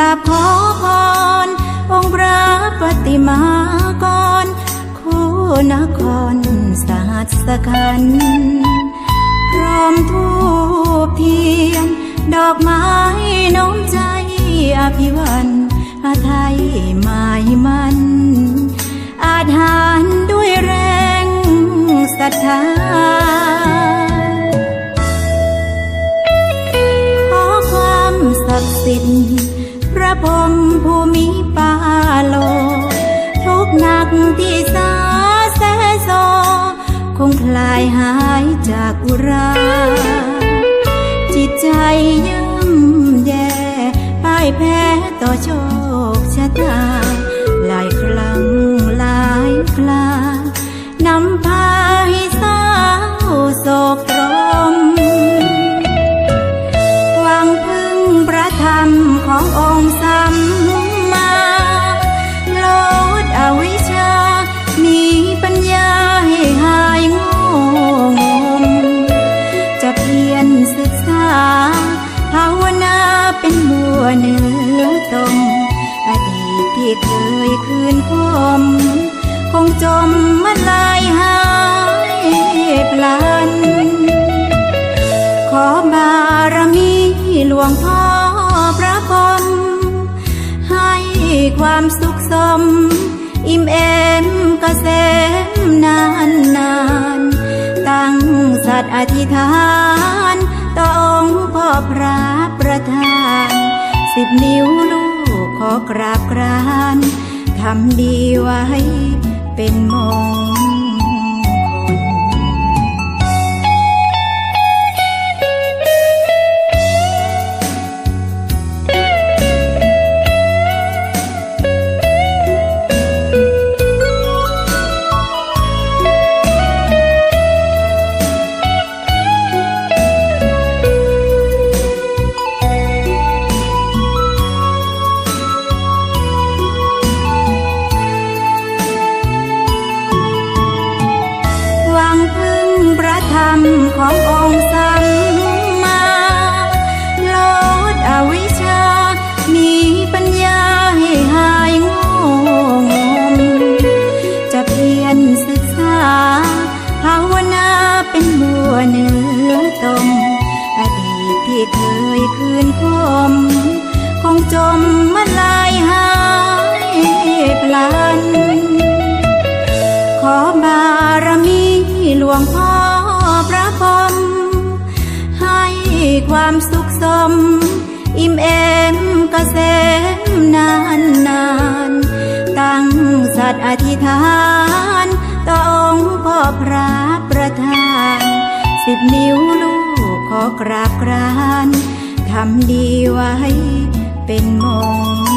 ราบขอพรองค์พระปฏิมากรคู่นครสหัสคันพร้อมทูบเทียน ดอกไม้น้อมใจอภิวันอาไทยหมายมัน อาถานด้วยแรงศรัทธาขอความศักดิ์สิทธิ์ายหายจากอุรา จิตใจย่ำแย่พ่ายแพ้ต่อโชค เพียรศึกษา ภาวนาเป็นบัวเนื้อตมอดีตที่เคยคืนคมคงจมมาลายหายพลัน ขอบารมีหลวงพ่อพระพรมให้ความสุขสม อิ่มเอม อธิษฐานต่อองค์พ่อพระประธาน สิบนิ้วลูกขอกราบกรานทำดีไว้เป็นมง ธรรมขององค์สัมมาลดอวิชา มีปัญญาให้หายงงมจะเพียรศึกษา ภาวนาเป็นบัวเนื้อตมอดีตที่เคยคืนคมคงจมมาลายหายพลัน ขอบารมีหลวงพ่อ ความสุขสม อิ่มเอมเกษมนานนาน ตั้งสัตย์อธิษฐานต่อองค์พ่อพระประธาน สิบนิ้วลูกขอกราบกรานทำดีไว้เป็นมง